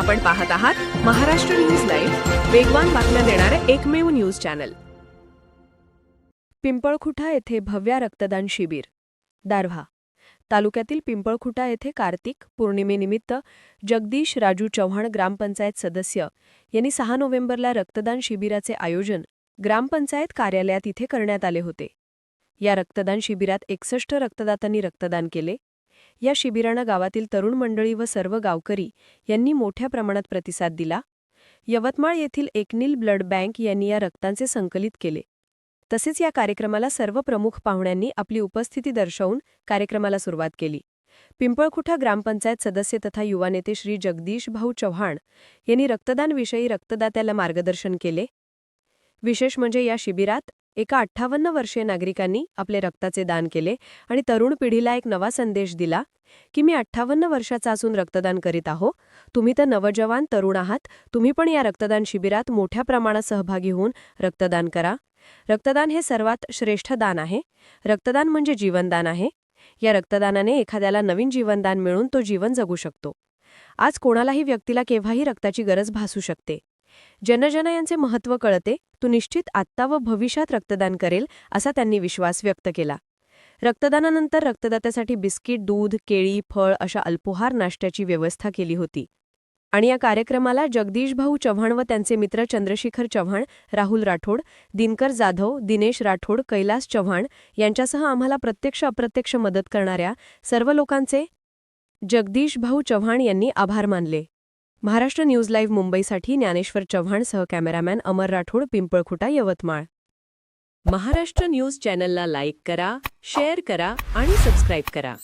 आपण पाहत आहात महाराष्ट्र न्यूज लाईव्ह वेगवान बातम्या देणारे एकमेव न्यूज चॅनल. पिंपळखुटा येथे भव्या रक्तदान शिबिर. दारव्हा. तालुक्यातील पिंपळखुटा येथे कार्तिक पौर्णिमेनिमित्त जगदीश राजू चव्हाण ग्रामपंचायत सदस्य यांनी सहा नोव्हेंबरला रक्तदान शिबिराचे आयोजन ग्रामपंचायत कार्यालयात इथे करण्यात आले होते. या रक्तदान शिबिरात एकसष्ट रक्तदातांनी रक्तदान केले. या शिबिरानं गावातील तरुण मंडळी व सर्व गावकरी यांनी मोठ्या प्रमाणात प्रतिसाद दिला. यवतमाळ येथील एकनील ब्लड बँक यांनी या रक्तांचे संकलित केले. तसेच या कार्यक्रमाला सर्व प्रमुख पाहुण्यांनी आपली उपस्थिती दर्शवून कार्यक्रमाला सुरुवात केली. पिंपळखुटा ग्रामपंचायत सदस्य तथा युवा नेते श्री जगदीश भाऊ चव्हाण यांनी रक्तदानविषयी रक्तदात्याला मार्गदर्शन केले. विशेष म्हणजे या शिबिरात एका अठ्ठावन्न वर्षीय नागरिकांनी आपले रक्ताचे दान केले आणि तरुण पिढीला एक नवा संदेश दिला की मी अठ्ठावन्न वर्षाचा असून रक्तदान करीत आहो. तुम्ही तर नवजवान तरुण आहात. तुम्ही पण या रक्तदान शिबिरात मोठ्या प्रमाणात सहभागी होऊन रक्तदान करा. रक्तदान हे सर्वात श्रेष्ठ दान आहे. रक्तदान म्हणजे जीवनदान आहे. या रक्तदानाने एखाद्याला नवीन जीवनदान मिळून तो जीवन जगू शकतो. आज कोणालाही व्यक्तीला केव्हाही रक्ताची गरज भासू शकते. जनजन यांचे महत्त्व कळते तो निश्चित आत्ता व भविष्यात रक्तदान करेल असा त्यांनी विश्वास व्यक्त केला. रक्तदानानंतर रक्तदात्यासाठी बिस्किट दूध केळी फळ अशा अल्पोहार नाश्त्याची व्यवस्था केली होती. आणि या कार्यक्रमाला जगदीश भाऊ चव्हाण व त्यांचे मित्र चंद्रशेखर चव्हाण राहुल राठोड दिनकर जाधव दिनेश राठोड कैलास चव्हाण यांच्यासह आम्हाला प्रत्यक्ष अप्रत्यक्ष मदत करणाऱ्या सर्व लोकांचे जगदीश भाऊ चव्हाण यांनी आभार मानले. महाराष्ट्र न्यूज लाईव्ह मुंबईसाठी ज्ञानेश्वर चव्हाण सह कॅमेरामॅन अमर राठोड पिंपळखुटा यवतमाळ. महाराष्ट्र न्यूज चॅनलला लाईक करा शेअर करा आणि सबस्क्राईब करा.